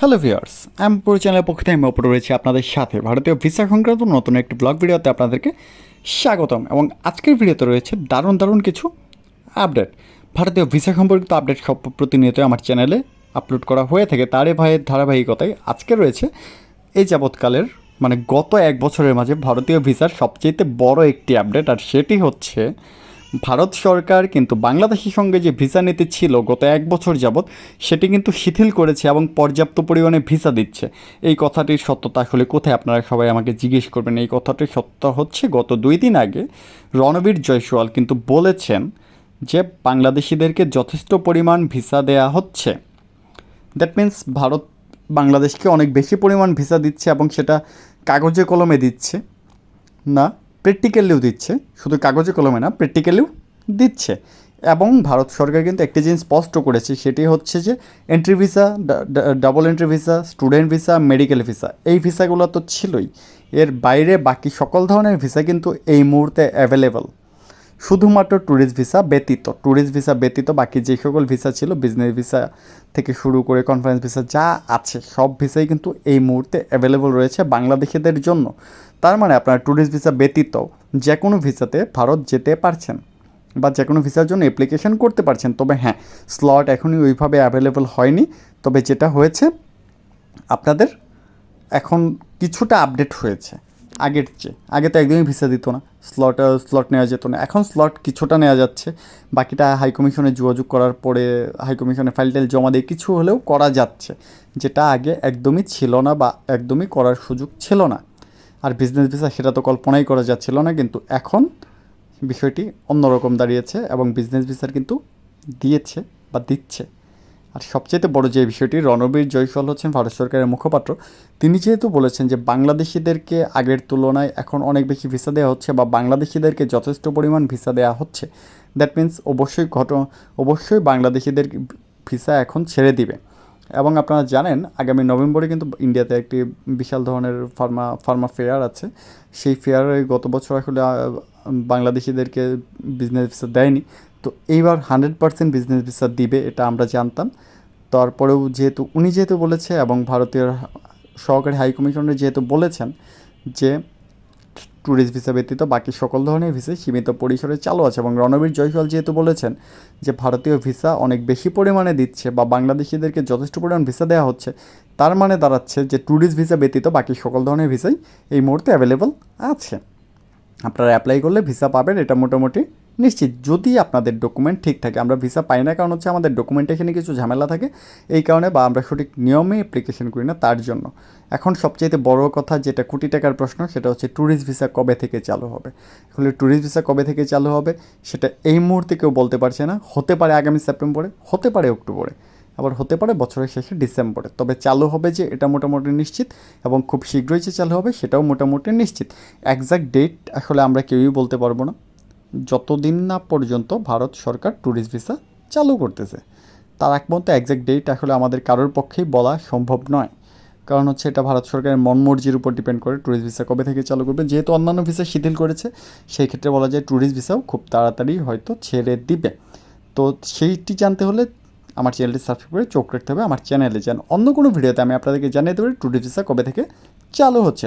Hello viewers আমি পুরো চ্যানেলের পক্ষ থেকে আমি ওপরে রয়েছি আপনাদের সাথে। ভারতীয় ভিসা সংক্রান্ত নতুন একটি ব্লগ ভিডিওতে আপনাদেরকে স্বাগতম এবং আজকের ভিডিওতে রয়েছে দারুণ দারুণ কিছু আপডেট ভারতীয় ভিসা সম্পর্কিত আপডেট সব প্রতিনিয়ত আমার চ্যানেলে আপলোড করা হয়ে থাকে। তারে ভাইয়ের ধারাবাহিকতায় আজকে রয়েছে এই যাবৎকালের মানে গত এক বছরের মাঝে ভারতীয় ভিসার সবচেয়ে বড় একটি আপডেট আর সেটি হচ্ছে ভারত সরকার কিন্তু বাংলাদেশের সঙ্গে যে ভিসা নীতি ছিল গত এক বছর যাবৎ, সেটি কিন্তু শিথিল করেছে এবং পর্যাপ্ত পরিমাণে ভিসা দিচ্ছে। এই কথাটির সত্যতা আসলে কোথায়? আপনারা সবাই আমাকে জিজ্ঞেস করবেন। এই কথাটির সত্যতা হচ্ছে গত দুই দিন আগে রণবীর জয়সওয়াল কিন্তু বলেছেন যে বাংলাদেশিদেরকে যথেষ্ট পরিমাণ ভিসা দেয়া হচ্ছে। দ্যাট মিন্স ভারত বাংলাদেশকে অনেক বেশি পরিমাণ ভিসা দিচ্ছে এবং সেটা কাগজে কলমে দিচ্ছে। না? প্র্যাকটিক্যালিও দিচ্ছে। শুধু কাগজে কলমে না প্র্যাকটিক্যালিও দিচ্ছে। এবং ভারত সরকার কিন্তু একটি জিনিস স্পষ্ট করেছে, সেটি হচ্ছে যে entry visa double entry visa student visa medical visa এই ভিসাগুলো তো ছিলই। এর বাইরে বাকি সকল ধরনের ভিসা কিন্তু এই মুহূর্তে অ্যাভেলেবল শুধুমাত্র ট্যুরিস্ট ভিসা ব্যতীত ট্যুরিস্ট ভিসা ব্যতীত বাকি যে সকল ভিসা ছিল বিজনেস ভিসা থেকে শুরু করে কনফারেন্স ভিসা যা আছে, সব ভিসাই কিন্তু এই মুহূর্তে অ্যাভেলেবল রয়েছে বাংলাদেশিদের জন্য। তার মানে আপনারা ট্যুরিস্ট ভিসা ব্যতীত যে কোনো ভিসাতে ভারত যেতে পারছেন বা যে কোনো ভিসার জন্য অ্যাপ্লিকেশন করতে পারছেন, তবে হ্যাঁ স্লট এখনই ওইভাবে অ্যাভেলেবল হয়নি। তবে যেটা হয়েছে, আপনাদের এখন কিছুটা আপডেট হয়েছে। আগের চেয়ে। আগে তো একদমই ভিসা দিত না। স্লট স্লট নেওয়া যেত না। এখন স্লট কিছুটা নেওয়া যাচ্ছে। বাকিটা হাই কমিশনে যোগাযোগ করার পরে হাই কমিশনে ফাইল টাইল জমা দিয়ে কিছু হলেও করা যাচ্ছে। যেটা আগে একদমই ছিল না বা একদমই করার সুযোগ ছিল না। আর বিজনেস ভিসা সেটা তো কল্পনাই করা যাচ্ছিল না, কিন্তু এখন বিষয়টি অন্যরকম দাঁড়িয়েছে এবং বিজনেস ভিসার কিন্তু দিয়েছে বা দিচ্ছে। আর সবচেয়ে বড় যে বিষয়টি, রণবীর জয়সওয়াল হচ্ছেন ভারত সরকারের মুখপাত্র। তিনি যেহেতু বলেছেন যে বাংলাদেশিদেরকে আগের তুলনায় এখন অনেক বেশি ভিসা দেওয়া হচ্ছে বা বাংলাদেশিদেরকে যথেষ্ট পরিমাণ ভিসা দেওয়া হচ্ছে দ্যাট মিন্স অবশ্যই ঘট অবশ্যই বাংলাদেশিদের ভিসা এখন ছেড়ে দিবে। এবং আপনারা জানেন, আগামী নভেম্বরে কিন্তু ইন্ডিয়াতে একটি বিশাল ধরনের ফার্মা ফার্মা ফেয়ার আছে। সেই ফেয়ারে গত বছর আসলে বাংলাদেশিদেরকে বিজনেস ভিসা দেয়নি। তো এইবার হান্ড্রেড পার্সেন্ট বিজনেস ভিসা দিবে, এটা আমরা জানতাম। তারপরেও যেহেতু, উনি যেহেতু বলেছে এবং ভারতীয় সহকারী হাই কমিশনার যেহেতু বলেছেন যে ট্যুরিস্ট ভিসা ব্যতীত বাকি সকল ধরনের ভিসাই সীমিত পরিসরে চালু আছে এবং রণবীর জয়সওয়াল যেহেতু বলেছেন যে ভারতীয় ভিসা অনেক বেশি পরিমাণে দিচ্ছে বা বাংলাদেশিদেরকে যথেষ্ট পরিমাণ ভিসা দেওয়া হচ্ছে, তার মানে দাঁড়াচ্ছে যে ট্যুরিস্ট ভিসা ব্যতীত বাকি সকল ধরনের ভিসাই এই মুহূর্তে অ্যাভেলেবল আছে। আপনারা অ্যাপ্লাই করলে ভিসা পাবেন, এটা মোটামুটি নিশ্চিত যদি আপনাদের ডকুমেন্ট ঠিক থাকে, আমরা ভিসা পাই না, কারণ হচ্ছে আমাদের ডকুমেন্টেশনে কিছু ঝামেলা থাকে, এই কারণে বা আমরা সঠিক নিয়মে অ্যাপ্লিকেশন করি না তার জন্য। এখন সবচাইতে বড় কথা যেটা কোটি টাকার প্রশ্ন, সেটা হচ্ছে ট্যুরিস্ট ভিসা কবে থেকে চালু হবে? আসলে ট্যুরিস্ট ভিসা কবে থেকে চালু হবে, সেটা এই মুহূর্তে কেউ বলতে পারছে না, হতে পারে আগামী সেপ্টেম্বরে, হতে পারে অক্টোবরে, আবার হতে পারে বছরের শেষে ডিসেম্বরে। তবে চালু হবে যে এটা মোটামুটি নিশ্চিত, এবং খুব শীঘ্রই যে চালু হবে, সেটাও মোটামুটি নিশ্চিত। একজ্যাক্ট ডেট আসলে আমরা কেউই বলতে পারব না। যতদিন না পর্যন্ত ভারত সরকার ট্যুরিস্ট ভিসা চালু করতেছে। তার এক পর্যন্ত একজ্যাক্ট ডেট আসলে আমাদের কারোর পক্ষেই বলা সম্ভব নয়। কারণ হচ্ছে এটা ভারত সরকারের মনমর্জির উপর ডিপেন্ড করে ট্যুরিস্ট ভিসা কবে থেকে চালু করবে। যেহেতু অন্যান্য ভিসা শিথিল করেছে, সেই ক্ষেত্রে বলা যায় ট্যুরিস্ট ভিসাও খুব তাড়াতাড়ি হয়তো ছেড়ে দিবে। তো সেইটি জানতে হলে আমার চ্যানেলটি সাবস্ক্রাইব করে চোখ রাখতে হবে। আমার চ্যানেলে যান অন্য কোনো ভিডিওতে আমি আপনাদেরকে জানিয়ে দেবো ট্যুরিস্ট ভিসা কবে থেকে চালু হচ্ছে।